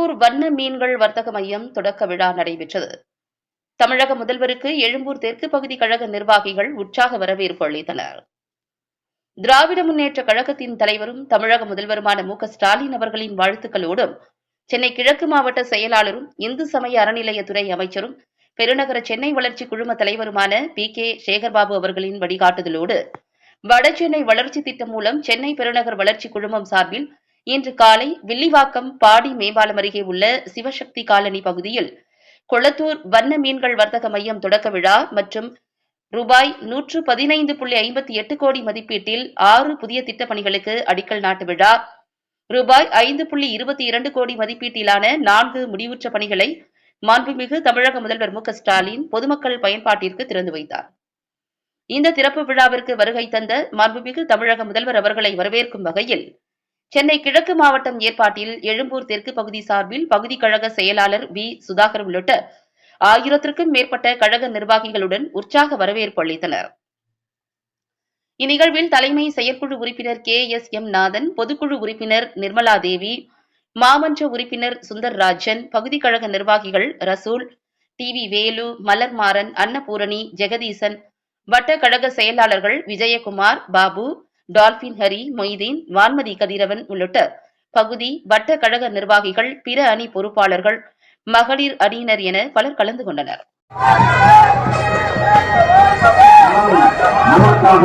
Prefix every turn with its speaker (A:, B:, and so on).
A: எழும்பூர் வண்ண மீன்கள் வர்த்தக மையம் தொடக்க விழா நடைபெற்றது. தமிழக முதல்வருக்கு எழும்பூர் தெற்கு பகுதி கழக நிர்வாகிகள் உற்சாக வரவேற்பு அளித்தனர். திராவிட முன்னேற்ற கழகத்தின் தலைவரும் தமிழக முதல்வருமான மு ஸ்டாலின் அவர்களின் வாழ்த்துக்களோடும் சென்னை கிழக்கு மாவட்ட செயலாளரும் இந்து சமய அறநிலையத்துறை அமைச்சரும் பெருநகர சென்னை வளர்ச்சி குழும தலைவருமான பி. கே. சேகர்பாபு அவர்களின் வழிகாட்டுதலோடு வடசென்னை வளர்ச்சி திட்டம் மூலம் சென்னை பெருநகர் வளர்ச்சி குழுமம் சார்பில் இன்று காலை வில்லிவாக்கம் பாடி மேம்பாலம் அருகே உள்ள சிவசக்தி காலனி பகுதியில் கொளத்தூர் வண்ண மீன்கள் வர்த்தக மையம் தொடக்க விழா மற்றும் ரூபாய் நூற்று பதினைந்து புள்ளி ஐம்பத்தி எட்டு கோடி மதிப்பீட்டில் ஆறு புதிய திட்டப் பணிகளுக்கு அடிக்கல் நாட்டு விழா. ரூபாய் ஐந்து புள்ளி இருபத்தி இரண்டு கோடி மதிப்பீட்டிலான நான்கு முடிவுற்ற பணிகளை மாண்புமிகு தமிழக முதல்வர் மு ஸ்டாலின் பொதுமக்கள் பயன்பாட்டிற்கு திறந்து வைத்தார். இந்த திறப்பு விழாவிற்கு வருகை தந்த மாண்புமிகு தமிழக முதல்வர் அவர்களை வரவேற்கும் வகையில் சென்னை கிழக்கு மாவட்டம் ஏற்பாட்டில் எழும்பூர் தெற்கு பகுதி சார்பில் பகுதி கழக செயலாளர் வி. சுதாகர் உள்ளிட்ட ஆயிரத்திற்கும் மேற்பட்ட கழக நிர்வாகிகளுடன் உற்சாக வரவேற்பு அளித்தனர். இந்நிகழ்வில் தலைமை செயற்குழு உறுப்பினர் கே. எஸ். எம். நாதன் பொதுக்குழு உறுப்பினர் நிர்மலா தேவி மாமன்ற உறுப்பினர் சுந்தர் ராஜன் பகுதி கழக நிர்வாகிகள் ரசூல் டி. வி. வேலு மலர்மாறன் அன்னபூரணி ஜெகதீசன் வட்ட கழக செயலாளர்கள் விஜயகுமார் பாபு டால்பின் ஹரி மொய்தீன் வான்மதி கதிரவன் உள்ளிட்ட பகுதி வட்ட கழக நிர்வாகிகள் பிற அணி பொறுப்பாளர்கள் மகளிர் அணியினர் என பலர் கலந்து கொண்டனர்.
B: நமக்காக